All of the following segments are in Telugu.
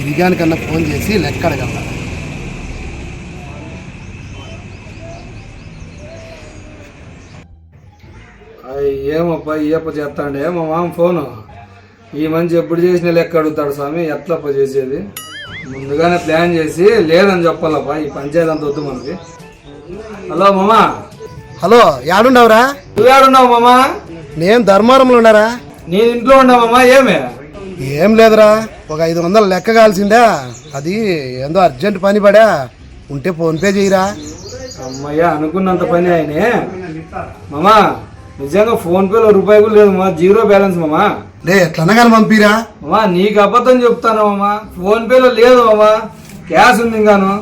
గిరిగానికన్నా ఫోన్ చేసి లెక్క అడగల అయ్ ఏమప్పా ఈ అప్ప చేస్తాండే మా మామ ఫోను. ఈ మంచి ఎప్పుడు చేసిన లెక్క అడుగుతాడు స్వామి. ఎట్లప్ప చేసేది? ముందుగానే ప్లాన్ చేసి లేదని చెప్పాలప్పా ఈ పంచాయతీ అంత వద్దు మనకి. హలో మామా. హలో యాడుండవురా? నువ్వేడున్నావు మామా? నేను ధర్మారంలో ఉన్నారా? నేను ఇంట్లో ఉన్నావమ్మా ఏమే? ఏం లేదురా. ఒక ఐదు వందలు లెక్క కాల్సిందా అది ఏందో అర్జెంట్ పని పడా. ఉంటే ఫోన్పే చేయరా. అమ్మయ్య అనుకున్నంత పని ఆయనే. మామా నిజంగా ఫోన్ పేలో రూపాయి కూడా లేదు మా జీరో బ్యాలెన్స్ మామా. లే ఎట్లన్నా కానీ పంపిరా. మామా నీకు అబద్ధం చెప్తాను మామా? ఫోన్ పేలో లేదు మామా. క్యాష్ ఉంది ఇంకాను.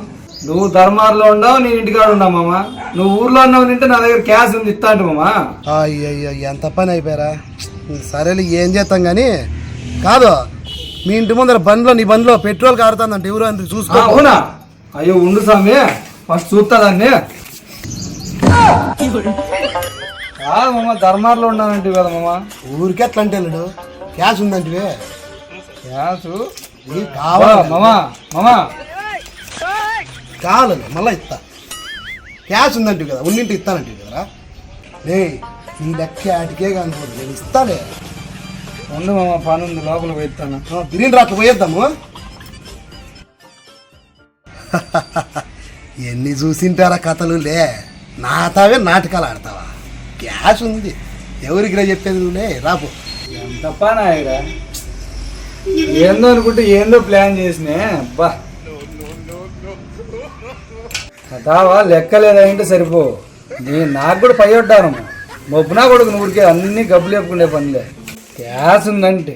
నువ్వు ధర్మార్లో ఉండవు నేను ఇంటికాడ ఉన్నావు మామా. నువ్వు ఊర్లో ఉన్నావు నింటే నా దగ్గర క్యాష్ ఉంది ఇస్తా అంటే మామా. అయ్యయ్యో ఎంత పని అయిపోయారా. సరేలే ఏం చేస్తాం కానీ కాదు మీ ఇంటి ముందర బండ్లో నీ బండ్లో పెట్రోల్ కారుతుందంట ఎవరు ఆ, చూసుకో? అవునా? అయ్యో ఉండు స్వామి ఫస్ట్ చూస్తా దాన్ని. కాదు మామ ధర్మార్లో ఉన్నానంటే కదా మామా. ఊరికి ఎట్లా అంటే వెళ్ళడు. క్యాష్ ఉందంటివే. క్యాష్? కావాలి. మామా మామా. కావాలి మళ్ళీ ఇస్తా. క్యాష్ ఉందంటివి కదా ఉన్నింటి ఇస్తానంటివి కదరా లే నీ లెక్క ఆటికే కానిపోదు. నేను ఇస్తాలే ఉండు మామ పని ఉంది లోపల పోయిస్తాను. తిరిగి రాట్లు పోయేద్దాము. ఎన్ని చూసింటారా కథలు లే? నాతావే నాటకాలు ఆడతావా? క్యాష్ ఉంది. ఎవరికి రా చెప్పేది నువ్వులే రాపు. ఎంత పని ఆయన ఏందో అనుకుంటే ఏందో ప్లాన్ చేసినే. బా. దావా లెక్కలేదా అంటే సరిపో? నేను నాకు కూడా పై ఉంటాను మొబ్బునా కొడుకు ఊరికే అన్ని గబ్బు లేపుకునే పనిలే. క్యాష్ ఉందంటే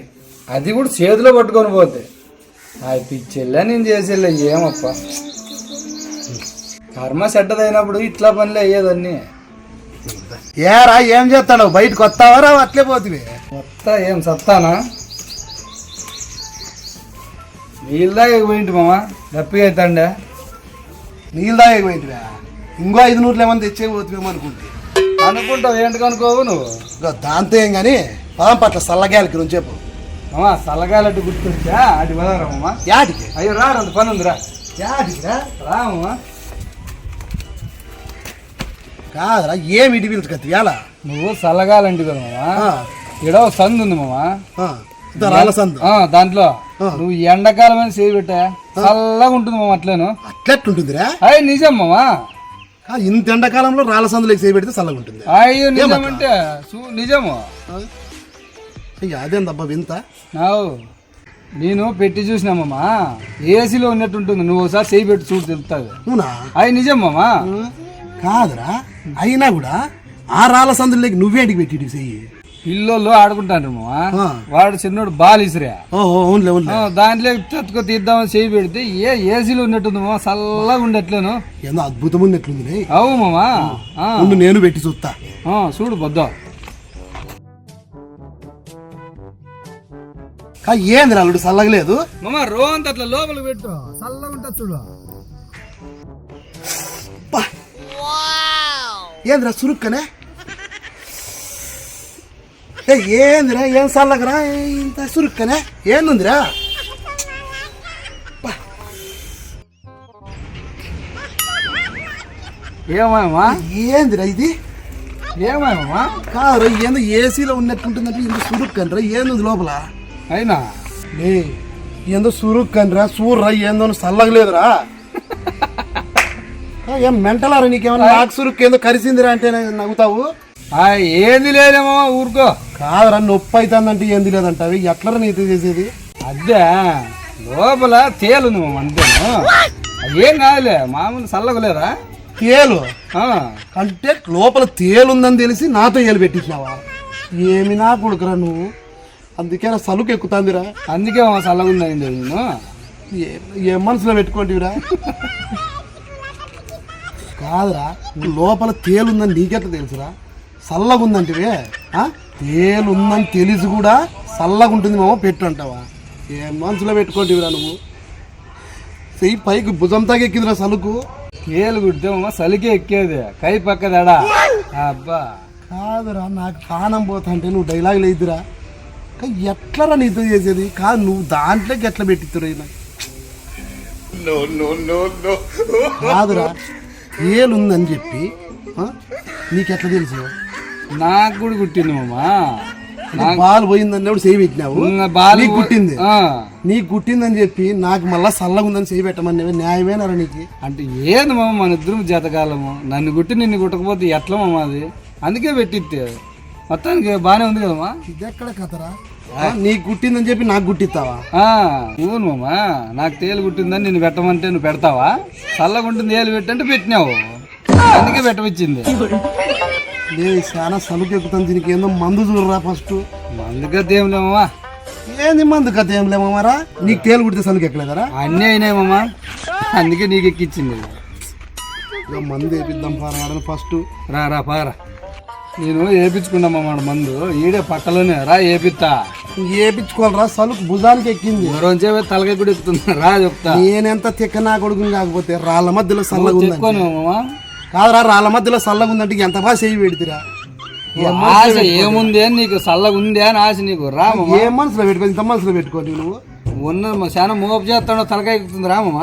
అది కూడా చేతిలో పట్టుకొని పోతే. ఆ పిచ్చెల్లా నేను చేసేలే ఏమప్ప? కర్మ సెట్టదైనప్పుడు ఇట్లా పనులే అయ్యేదన్నీ. ఏరా ఏం చేస్తాడు బయటకు వస్తావా? రావు? అట్లే పోతివి. మొత్తం ఏం సత్తానా? నీళ్ళదాకా పోయింటి మామ? దప్పిగా అవుతాండే నీళ్ళు తాగకపోయింటివా ఇంకో ఐదు నూట్లు ఏమన్నా తెచ్చే పోతువేమో అనుకుంటే. అనుకుంటావు ఏంటి కనుకోవు నువ్వు? దాంతో ఏం కానీ పదం పట్ల సల్లగాలికి నుంచి చెప్పు. మామ సల్లగాలట్టు గుర్తొచ్చా? అటు వదరా మామ. యాటికి అయ్యో రా అంత పని ఉందిరా. యాటికి రా కాదురా ఏమి ఇటు పిలుచు కత్తి ఎలా? నువ్వు సల్లగాలంటి కదా మామ. ఇక్కడ ఒక సందు ఉంది మామ. రాళ్ళ సందు. ఆ, దాంట్లో. నువ్వు ఎండాకాలం అని చేయి పెట్టా. చల్లగా ఉంటుంది మామ అట్లేను. అట్లెట్టుంటుందిరా? అయ్యి నిజం మామ. ఆ, ఇంత ఎండాకాలంలో రాళ్ళ సందులోకి చేయి పెడితే చల్లగా ఉంటుంది అయ్యో నిజం అంటే నిజము. అయ్య, అదేందబ్బా వింత? నావు నేను పెట్టి చూసినామమ్మా. ఏసీలో ఉన్నట్టు ఉంటుంది నువ్వు ఒకసారి చేయి పెట్టి చూడు తెలుస్తుంది అవునా? అవి నిజం మామా? కాదురా. అయినా కూడా ఆ రాళ్ళ సందులోకి నువ్వేంటికి పెట్టి చెయ్యి. పిల్లోళ్ళు ఆడుకుంటారు మామా. ఆ. వాడు చిన్నోడు బాల్ ఇసిరా ఓహో అవునులే అవునులే. ఆ, దాంట్లో తట్టుకో తీద్దామని చేయి పెడితే ఏ ఏసీలో ఉన్నట్టుంది మామా? చల్లగా ఉండట్లేను. ఏందో అద్భుతం ఉన్నట్లుంది అవు మామా. నేను పెట్టి చూస్తా. చూడు బొద్ద కా ఏంది అల్లుడు చల్లగలేదు మామా రోంత అట్లా లోపల పెట్టు. చల్లగా ఉంటుంది చూడు. ఏందిరా సురుక్కనే ఏ ఏందిరా ఏం చల్లగరా ఇంత సురుక్కనే ఏందుందిరా? ఏమాయమ్మా ఏందిరా ఇది? ఏమాయమ్మా కాదురా ఏందో ఏసీలో ఉన్నట్టుంటుందంటే ఇంత సురుక్కనరా ఏంది లోపల? అయినా? లే ఏందో సురుక్కనరా సూర్రా ఏందో చల్లగలేదురా ఆ, ఏం మెంటలారా నీకేమన్నా నాకు సురుక్కు ఏందో కరిసిందిరా అంటే నవ్వుతావు? ఆ, ఏంది లేదే మామా ఊరుకో. కాదురా నొప్పి అవుతుందంటే ఏంది లేదంటావి ఎట్లరా నీతో చేసేది? అదే లోపల తేలుంది మామ అంతేను ఏం కాదులే మామూలు చల్లగలేదా తేలు? ఆ, అంటే లోపల తేలుందని తెలిసి నాతో ఏలు పెట్టించినావా? ఏమి నా కొడుకురా నువ్వు? అందుకే నా సలుకు ఎక్కుతాందిరా. అందుకే మా చల్లగుందండి నేను. ఏ- ఏ మనసులో పెట్టుకోండివిరా. కాదురా. లోపల తేలుందని నీకెట్లా తెలుసురా? చల్లగుందంటివే ఆ? తేలుందని తెలిసి కూడా చల్లగుంటుంది మామ పెట్టు అంటావా? ఏ మనసులో పెట్టుకోండివిరా నువ్వు? చెయ్యి పైకి భుజం తాగెక్కిందిరా సలుకు. తేలు కుడితే మామ చలికే ఎక్కేది. కై పక్కదడా. అబ్బా. కాదురా నాకు ప్రాణం పోతుంటే నువ్వు డైలాగ్ లేదురా ఎట్లరా నీతో చేసేది? కాదు నువ్వు దాంట్లోకి ఎట్లా పెట్టిస్తురా కాదురా తేలుందని చెప్పి? నీకెట్లా తెలుసు? నాకు కూడా కుట్టింది మామా. నాకు బాల్ పోయిందన్నప్పుడు చేయి పెట్టినావు? నీకు కుట్టింది? నీకు కుట్టిందని చెప్పి నాకు మళ్ళా చల్లగా ఉందని చేయి పెట్టమని న్యాయమేనారా నీకు? అంటే ఏంది మామ మన ఇద్దరం జతకాలము? నన్ను కుట్టి నిన్ను కుట్టకపోతే ఎట్లా మామ అది? అందుకే పెట్టిస్తే మొత్తానికి బాగానే ఉంది కదమ్మా ఇదెక్కడ కథరా? ఆ, నీకు కుట్టిందని చెప్పి నాకు కుట్టిస్తావా ఆ, అవును మామా నాకు తేలు కుట్టిందని నిన్ను పెట్టమంటే నువ్వు పెడతావా? చల్లగా ఉంటుంది ఏలు పెట్టంటే పెట్టినావు. అందుకే పెట్టవచ్చింది లే చాలా సలుకు ఎక్కుతాను దీనికి ఏందో మందు చూడరా ఫస్ట్ అందుకే ఏం లేమమ్మా ఏంది మందు కథ ఏం లేమరా నీకు తేలు కుడితే సలుకు ఎక్కలేదరా అన్నీ అయినాయి మామా అందుకే నీకు ఎక్కిచ్చింది. మందు వేపిద్దాం పారాడని ఫస్ట్ రా రా పారా. నేను వేపించుకున్నామమ్మ మందు? ఈడే పక్కలోనే రా వేపిస్తా వేపించుకోవాలరా సలుకు భుజానికి ఎక్కింది. రోజే తలకాయ కూడా ఎక్కుతున్నా రా చెప్తా. నేనెంత తిక్క నా కొడుకుని కాకపోతే రాళ్ళ మధ్యలో మామా కాదురా రాళ్ళ మధ్యలో చల్లగా ఉందంటే ఎంత బాగా చేయి పెడితిరా? ఆశ ఏముంది అని నీకు చల్లగా ఉంది అని ఆశ నీకు? రా మామ. ఏ మనసులో పెట్టుకో ఇంత మనసులో పెట్టుకోండి నువ్వు. ఉన్న మా చాలా మోపు చేస్తాడో తలకాయ ఎక్కుతుంది రా మామ.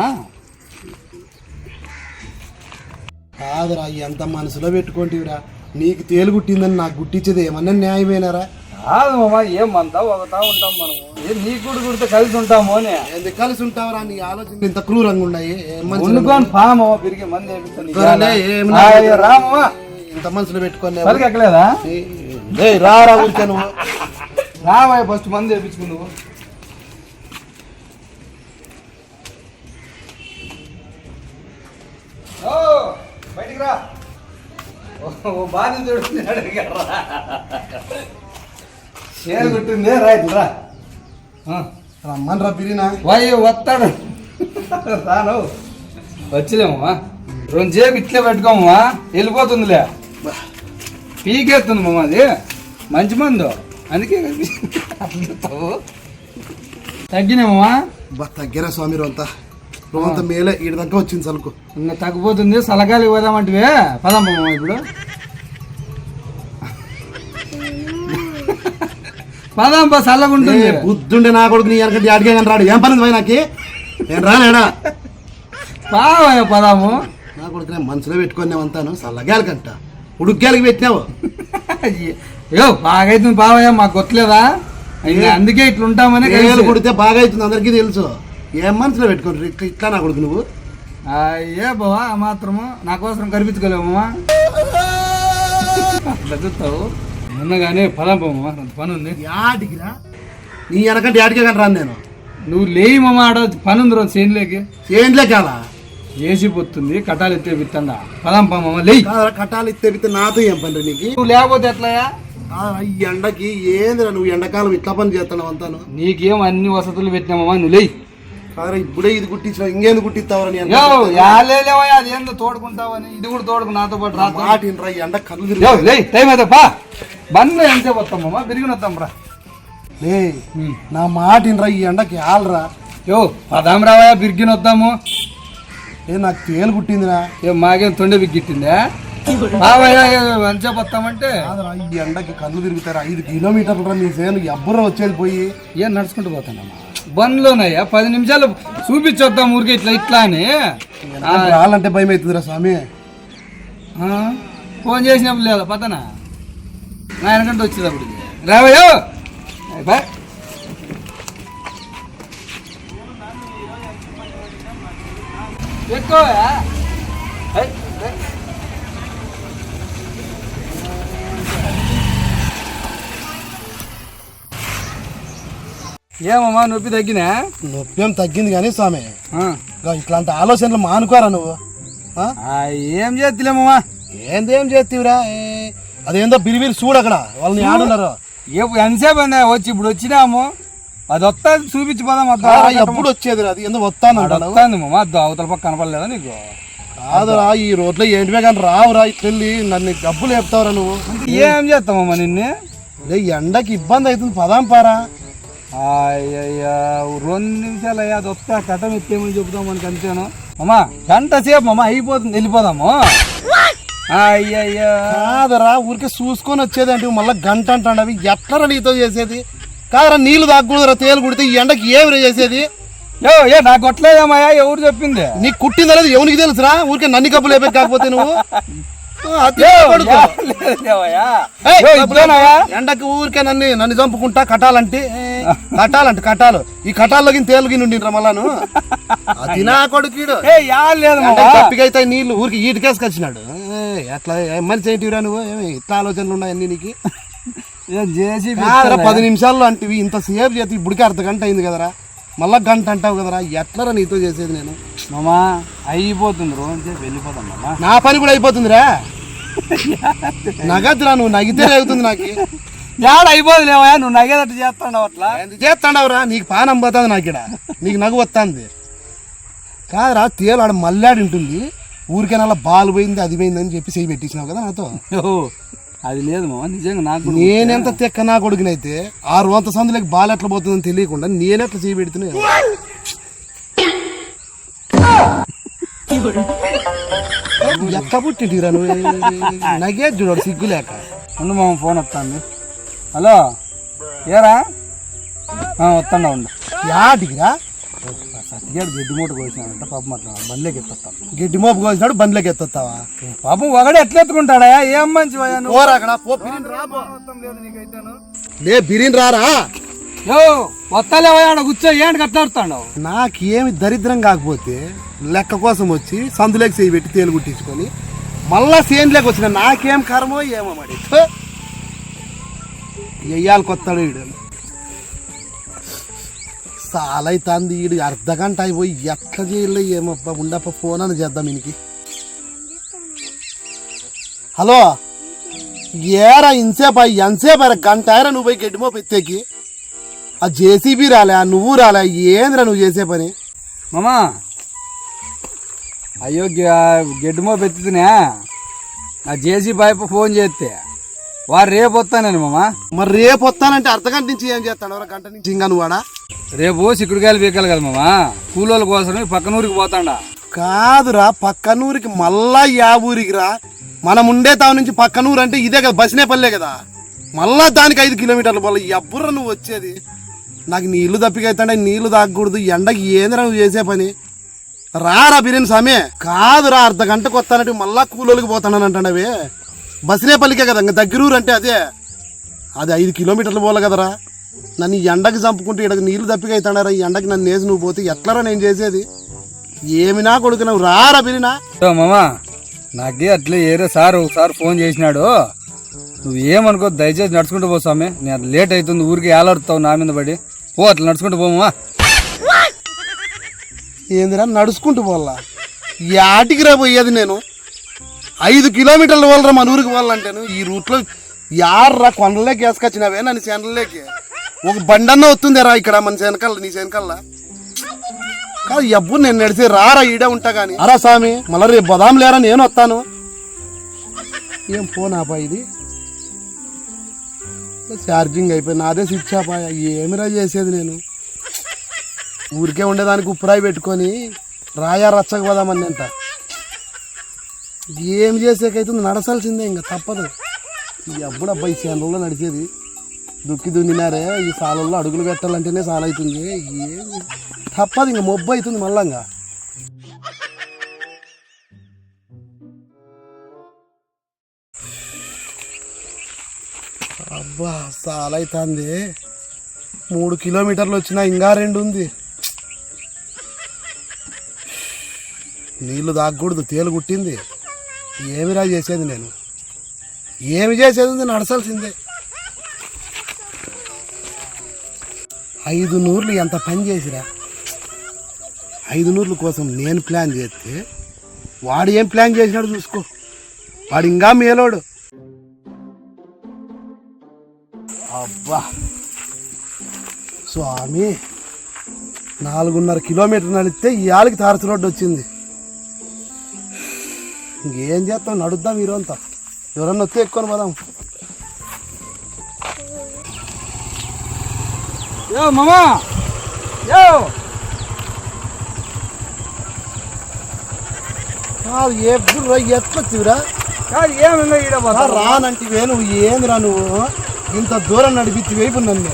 కాదురా ఎంత మనసులో పెట్టుకోండివిరా నీకు తేలు గుట్టిందని నాకు గుట్టించేది ఏమన్నా న్యాయమేనారా? కాదు మామ ఏమంతా ఒకతా ఉంటాం మనము. ఏ నీ కూడా కుడితే కలిసి ఉంటాము అని. ఎందుకు కలిసి ఉంటావురా? నీ ఆలోచన ఇంత క్రూరంగా ఉన్నాయి. ఏం మనసులో వండుకొని పా మామ పెరిగి మంది రా మామ. ఇంత మనసులో పెట్టుకోలే తలకి ఎక్కలేదా రారా ఊరికే నువ్వు. రావాయి ఫస్ట్ మంది వేపించుకుందువు ఓ బయటికి రా. ఓ చూడుతున్నాడు షేర్ కుట్టింది రా ఇట్లా రా. ఆ, రమ్మని రా బిరినా. వాయ్ వస్తాడు. రాను. వచ్చిలేమమ్మా. రెండు చేపు ఇట్లే పెట్టుకోమమ్మా. వెళ్ళిపోతుందిలే. పీకేస్తుంది మమ్మ అది. మంచి మందు. అందుకే అట్లా తగ్గినామమ్మా బా తగ్గరా స్వామి రోంతా రోంత మేలే ఈడ దాకా వచ్చింది సలుకు ఇంకా తగ్గిపోతుంది సలగాలి పోదామంటివే పదమ్మమ్మ ఇప్పుడు. ఉంటుంది. ఏ, బుద్ధుండే నా కొడుకు నీ వెనక అడిగే కానీ రాడు. ఏం పని నాకి? నేను రానేడా బావయ్య పదాము. నా కొడుకు నేను మనసులో పెట్టుకొని అంతాను. చల్లగాలి కంట. ఉడుగ్గాలికి పెట్టినావు. అయ్యో బాగైతుంది బావయ్య మాకు ఇంకా అందుకే ఇట్లుంటామని కుడితే బాగా అవుతుంది అందరికీ తెలుసు. ఏం మనసులో పెట్టుకోండి ఇట్లా నా కొడుకు నువ్వు? అయ్యే బావా ఆ మాత్రము నా కోసం కనిపించుకోలేమమ్మా అట్లా చూస్తావు? ఉన్నగానే పదం పోమమ్మా కొంత పని ఉంది. యాడికిరా నీ వెనకంటే యాడికే కానీ రాను నేను. నువ్వు లేయి మమ్మ ఆడ పని ఉంది రోజు చేనులేకి. ఏంలే కాలా? పొత్తుంది కటాలు ఎత్తే విత్తండా పదం పామమ్మ లేయి. కాదురా కట్టాలు ఇస్తే ఇస్తే నాతో ఏం పని నీకు? నువ్వు లేకపోతే ఎట్లయా కాదురా, ఈ ఎండకి ఏందిరా నువ్వు ఎండాకాలం ఇట్లా పని చేస్తున్నావు అంతాను? నీకేం అన్ని వసతులు పెట్టినామమ్మా నువ్వు లేయి. కాదురా ఇప్పుడే ఇది కుట్టించినావు ఇంకేంది కుట్టిస్తావరా నీ యో యాలేలేవయ్యా అది ఏందో తోడుకుంటావని ఇది కూడా తోడుకు నాతో పాటు రాతో మాట వినరా, ఈ ఎండ కళ్ళు తిరిగి టైం అయితే పా. బండ్లో ఎంతసేపు వస్తామమ్మా పెరిగిన వస్తాం రా. లే నా మాట వినరా ఈ ఎండకి ఆలరా. యో పదాం రావయ్యా బిరిగిన వద్దాము ఏ నాకు తేలు కుట్టిందిరా. ఏ మాకేం తొండె బిగ్గిట్టిందా? వస్తామంటే? కాదురా ఈ ఎండకి కళ్ళు తిరుగుతారా ఐదు కిలోమీటర్లు రా నీ సేను ఎవ్వరూ వచ్చేది పోయి. ఏం నడుచుకుంటూ పోతానమ్మా? బండ్లోనయ్యా? పది నిమిషాలు చూపించొద్దాం ఊరికే ఇట్లా ఇట్లా అని రావాలంటే భయం అవుతుందిరా స్వామి. ఫోన్ చేసినప్పుడు లేదా పతనా? నా వెనకంటే వచ్చేది అప్పుడు బా. ఎక్కువయా? ఏమమ్మా నొప్పి తగ్గినా? నొప్పి ఏం తగ్గింది కానీ స్వామి. ఇట్లాంటి ఆలోచనలు మానుకోరా నువ్వు. ఏం చేద్దిలేమమ్మా ఏందేం చేతివిరా ఏ, అదేందో బిరిబిరి చూడు అక్కడ వాళ్ళని ఆడున్నారు. ఎంతసేపు అయిందా వచ్చి ఇప్పుడు వచ్చినాము. అది వస్తా చూపించి పోదాం ఎప్పుడు వచ్చేది అది ఎందుకు వస్తానంటాను వస్తాంది మామ అవతల పక్క కనపడలేదా నీకు? కాదురా ఈ రోడ్లో ఏంటివే కానీ రావురా ఇట్లెళ్ళి నన్ను డబ్బులు చెప్తావురా నువ్వు. ఏం చేస్తామమ్మా నిన్ను? ఎండకి ఇబ్బంది అవుతుంది పదాం పారా. రెండు నిమిషాలు అయ్యా అది వస్తా కటం ఎత్తేమని చెబుతాం మనకి అంతేను? అమ్మా గంట సేపు అమ్మా అయిపోతుంది వెళ్ళిపోదాము. అయ్యయ్యా. కాదురా ఊరికే చూసుకొని వచ్చేది అంటే మళ్ళీ గంట అంటాడు అవి. ఎట్లరా నీతో చేసేది? కాదురా నీళ్ళు తాగకూడదురా తేలు కుడితే ఈ ఎండకి ఏమి చేసేది? ఏ నాకు కొట్టలేదమ్మయ్యా ఎవరు చెప్పింది? నీకు కుట్టింది అనేది ఎవరికి తెలుసురా? ఊరికే నన్ను కప్పులు అయిపోయి కాకపోతే నువ్వు? ఎండకు ఊరికే నన్ను నన్ను చంపుకుంటా కట్టాలంటే కట్టాలంటే కట్టాలు ఈ కట్టాల్లోకి తేలుగి నుండిరా మళ్ళాను అది నా కొడుకీడు. తప్పికైతే నీళ్ళు ఊరికి ఈటికేసుకొచ్చినాడు ఎట్లా మనిషి ఏంటివిరా నువ్వు? ఏమి ఇట్లా ఆలోచనలు ఉన్నాయి అన్ని నీకు? పది నిమిషాల్లో అంటివి ఇంత సేపు చేతి ఇప్పటికే అర్ధ గంట అయింది కదరా. మళ్ళా గంట అంటావు కదరా ఎట్లరా నీతో చేసేది నేను? మామా అయిపోతుంది రోజు చెప్పి వెళ్ళిపోతాం మామా. నా పని కూడా అయిపోతుందిరా. నగదురా నువ్వు నగితే అవుతుంది నాకు. యాడ అయిపోదు లేవయ్యా నువ్వు నగేదట్టు చేస్తాడు అట్లా? చేస్తాడవరా నీకు పానం పోతుంది నాకు ఇక్కడ. నీకు నగు వస్తుంది. కాదురా తేలు ఆడ మల్లాడి ఉంటుంది ఊరికే నల్ల బాల్ పోయింది అది పోయింది అని చెప్పి చేయి పెట్టించినావు కదా నాతో. అది లేదు మామ నిజంగా నాకు నేనెంత తెక్క నా కొడుకునైతే ఆ రోంత సందులోకి బాల్ ఎట్లా పోతుందని తెలియకుండా నేనెట్లా చేయి పెడుతున్నా ఎక్క పుట్టిరా నువ్వు? నగే చూడు సిగ్గు లేక. ఉండు మామ ఫోన్ వస్తుంది. హలో ఏరా? ఆ, వస్తాడా ఉండు. యాటికిరా సత్తిగాడు గడ్డి మూట కోసినాడంట పాపం అట్లా బండ్లోకి ఎత్తుతాం గడ్డి మోపు కోసినాడు బండ్లోకి ఎత్తొస్తావా పాపం ఒకడే ఎట్లా ఎత్తుకుంటాడా? ఏం మంచి నువ్వు? పోరా అక్కడ పో బిరిన్ రా పో. లే బిరిన్ రారా? యో ఆడ కూర్చో ఏంటి కట్లాడుతాడు నాకేమి దరిద్రం కాకపోతే లెక్క కోసం వచ్చి సందులోకి చేయి పెట్టి తేలు కుట్టించుకొని మళ్ళా సేన్లోకి వచ్చిన నాకేం కర్మో ఏమో మరి. కొత్తాడు వీడు సాలైతాంది వీడు అర్ధ గంట అయిపోయి ఎట్లా చేయలే ఏమప్ప ఉండప్ప ఫోన్ అని చేద్దాం ఈయనకి హలో? ఏరా అయ్యి ఎంతసేపు అయ్యారా గంట అయ్యారా నువ్వు పోయి గడ్డిమో పెత్తేకి ఆ జేసీబీ రాలే ఆ నువ్వు రాలే ఏందిరా నువ్వు చేసే పని? మామా? అయ్యో గడ్డిమో పెత్తుతున్నా ఆ జేసీ పైపు ఫోన్ చేస్తే వారు రేపు వస్తానని మామా? మరి రేపు వస్తానంటే అర్ధ గంట నుంచి ఏం చేస్తాడు? గంట నుంచి ఇంకా నువ్వు ఆడా రేపు సిక్కుడుకాయలు పీకాలి కదా మామా? కూలోళ్ళ కోసం పక్కన ఊరికి పోతాడా. కాదురా పక్కనూరికి మళ్ళా యా ఊరికి రా. మనం ఉండే తావు నుంచి పక్కనూరు అంటే ఇదే కదా బసినేపల్లే కదా. మళ్ళా దానికి ఐదు కిలోమీటర్లు పోలే ఎవ్వరు నువ్వు వచ్చేది. నాకు నీళ్ళు తప్పికైతే నీళ్ళు తాగకూడదు ఎండకి ఏందిరా నువ్వు చేసే పని? రారా బిర్యానీ సామే. కాదురా అర్ధ గంటకు వస్తానంటే మళ్ళా కూలోళ్ళకి పోతానని అంటాడవి బసినే పల్లికే కదా ఇంకా దగ్గరూరు అంటే అదే. అది ఐదు కిలోమీటర్లు పోలే కదరా. నన్ను ఈ ఎండకి చంపుకుంటే ఇక్కడ నీళ్ళు తప్పికైతాడారా ఈ ఎండకి నన్ను వేసి నువ్వు పోతే ఎట్లరా నేను చేసేది? ఏమి నా కొడుకు నువ్వు రారా బిరినా సో మామా నాకే అట్లే ఏరే సార్ ఒకసారి ఫోన్ చేసినాడు. నువ్వు ఏమనుకో దయచేసి నడుచుకుంటూ పో స్వామి. నేను లేట్ అవుతుంది ఊరికి ఏలాడుతావు నా మీద పడి. పో అట్లా నడుచుకుంటూ పోమా ఏందిరా నడుచుకుంటూ పోవాలా? యాటికి రా పోయేది నేను? ఐదు కిలోమీటర్ల పోలరా మన ఊరికి పోవాలంటేను? ఈ రూట్లో యార్రా కొండలేకి వేసుకొచ్చినావే నన్ను శనలేకి ఒక బండన్న వస్తుందిరా ఇక్కడ మన శనకల్ల నీ శనకల్లా కాదు ఎప్పుడు నేను నడిచి రారా ఈడే ఉంటా కానీ అరా స్వామి మళ్ళీ రేపు బదాం లేరా నేను వస్తాను. ఏం ఫోన్ ఆపా ఇది? ఛార్జింగ్ అయిపోయి నాదే స్విచ్ ఆపా ఏమిరా చేసేది నేను? ఊరికే ఉండేదానికి ఉప్పురాయి పెట్టుకొని రాయా రచ్చక పోదామని అంట. ఏం చేసేకైతుంది? నడసాల్సిందే ఇంకా తప్పదు. ఎప్పుడు అబ్బాయి చేనుల్లో నడిచేది. దుక్కి దున్నినారే ఈ సాలల్లో అడుగులు పెట్టాలంటేనే సాల అవుతుంది ఏం తప్పదు ఇంక మొబ్బు అవుతుంది మళ్ళా ఇంకా అబ్బా సాల అవుతుంది మూడు కిలోమీటర్లు వచ్చినా ఇంకా రెండు ఉంది నీళ్ళు తాగకూడదు తేలు కుట్టింది ఏమిరా చేసేది నేను? ఏమి చేసేది నడసాల్సిందే ఐదు నూర్లు ఎంత పని చేసిరా? ఐదు నూర్ల కోసం నేను ప్లాన్ చేస్తే వాడు ఏం ప్లాన్ చేసినాడు చూసుకో. వాడు ఇంకా మేలోడు. అబ్బా. స్వామి నాలుగున్నర కిలోమీటర్ నడిస్తే ఇవాళకి తారసు రోడ్డు వచ్చింది. ఇంకేం చేస్తాం? నడుద్దాం ఈరోంతా ఎవరన్నా వస్తే ఎక్కువ పదాం. యో మామా! యో! కాదు ఎప్పుడు రా కాదు ఏమి ఈడ రానంటివే నువ్వు ఏందిరా నువ్వు? ఇంత దూరం నడిపించి వైపు నన్ను.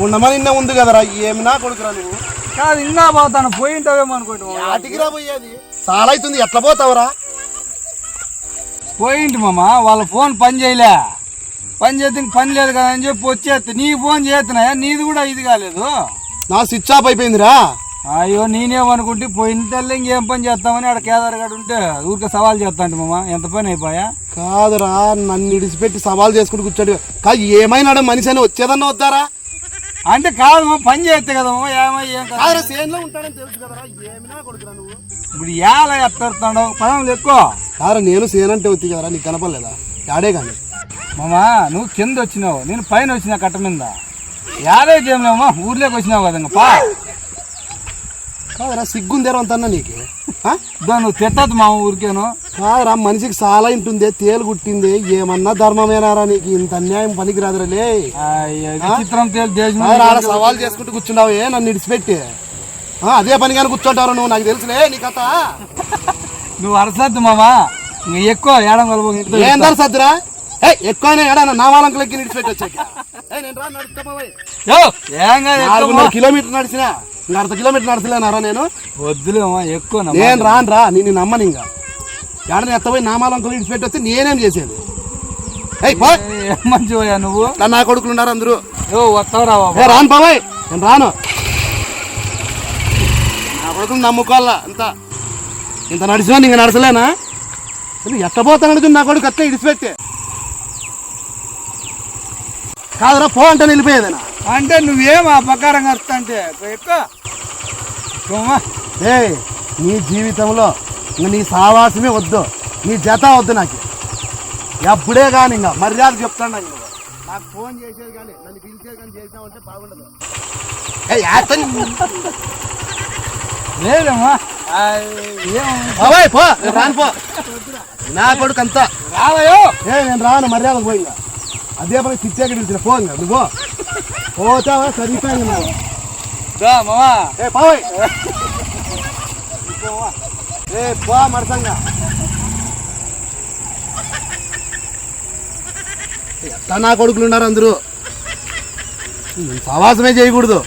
ఉండమని నిన్న ఉంది కదరా ఏమి నా కొడుకురా నువ్వు? కాదు ఇంకా పోతాను పోయింటావేమో అనుకోండి అటికిరా పోయేది? చాలా అవుతుంది ఎట్లా పోతావురా? పోయింటి మామ వాళ్ళ ఫోన్ పని చేయలే. పని చేస్తే ఇంక పని లేదు కదా అని చెప్పి వచ్చేస్తే నీ ఫోన్ చేస్తున్నాయా? నీది కూడా ఇది కాలేదు. నా స్విచ్ ఆఫ్ అయిపోయిందిరా. అయ్యో నేనేమనుకుంటే పోయిన తెల్ల ఇంకేం పని చేస్తామని ఆడ కేదార్ గడు ఉంటే ఊరికే సవాల్ చేస్తా అంటే మామ ఎంత పని అయిపోయా? కాదురా నన్ను ఇడిచిపెట్టి సవాల్ చేసుకుంటూ కూర్చోడు. కాదు ఏమైనా మనిషి అని వచ్చేదన్నా వద్దారా? అంటే కాదు మామ పని చేస్తే కదా మామ ఏమై ఏం కాదు సేన్లో ఉంటాడని తెలుసు కదరా ఏమైనా కొడుకురా నువ్వు? ఇప్పుడు ఏల ఎత్తాడు పదం ఎక్కువ. కాదురా నేను సేన్ అంటే వచ్చి కదరా నీకు కనపడలేదా? యాడే కానీ. మామా నువ్వు కింద వచ్చినావు. నేను పైన వచ్చిన కట్ట మీద. యాదైతే ఏం లేవమ్మా ఊర్లోకి వచ్చినావు కదా పా. కాదురా సిగ్గుందేరా అంతన్నా నీకు. నువ్వు తిట్టద్దు మామ ఊరికేను. కాదురా మనిషికి చాలా ఇంటుందే తేలు కుట్టింది ఏమన్నా ధర్మమేనారా నీకు? ఇంత అన్యాయం పనికి రాదురా లే. అయ్యో, విచిత్రం తేలి సవాల్ చేసుకుంటూ కూర్చున్నావే నన్ను ఇడిచిపెట్టి. ఆ, అదే పనిగానే కూర్చుంటారు నువ్వు నాకు తెలుసులే నీ కథ. నువ్వు అరసద్దు మామా. ఇంక ఎక్కువ ఏడం ఏందరు సద్దురా ఏ ఎక్కువనే ఏడా నా వాళ్ళంకలకి నిడిచిపెట్టి వచ్చాక. నాలుగున్నర కిలోమీటర్ నడిచిన అర్ధ కిలోమీటర్ నడచలేనారా నేను? వద్దులే మామ ఎక్కువ నమ్మ. నేను రాను రా నేను నమ్మను ఇంకా. ఏడని ఎత్తపోయి నామాలంకలు ఇడిచిపెట్టి వస్తే నేనేం చేసేది? ఏయ్ పో. ఏం మంచి పోయా నువ్వు? నా నా కొడుకులు ఉన్నారు అందరూ. యో వస్తావురా బాబు. ఏ రాను బాబాయ్ నేను రాను. నా కొడుకుని నమ్ముకోవాలా అంత? ఇంత నడిచినా ఇంక నడచలేనా? నువ్వు ఎట్టబోతానడుగు నా కొడుకు అట్లా ఇడిచిపెట్టి కాదురా పో అంటే నిలిపోయేదేనా? అంటే నువ్వేం ఆ ప్రకారంగా వస్తా అంటే ఎక్కువ. ఏ నీ జీవితంలో ఇంక నీ సావాసమే వద్దు. నీ జత వద్దు నాకు. ఎప్పుడే కానీ ఇంకా మర్యాద చెప్తాను నాకు. నాకు ఫోన్ చేసేది కానీ నన్ను పిలిచేది కానీ చేసినావంటే బాగుండదు. లేదమ్మా. పో రాను పో. నా కొడుకు అంతా. రావయో ఏ నేను రాను మర్యాద పోయిందా అదే పని తిట్టాక పిలిచిన ఫోన్ నువ్వు. పోతావా సరిపోయింది నువ్వు మామా. ఏ బాబాయ్ ఏ పో మరసంగా. ఎట్లా నా కొడుకులు ఉన్నారు అందరూ. సవాసమే చేయకూడదు.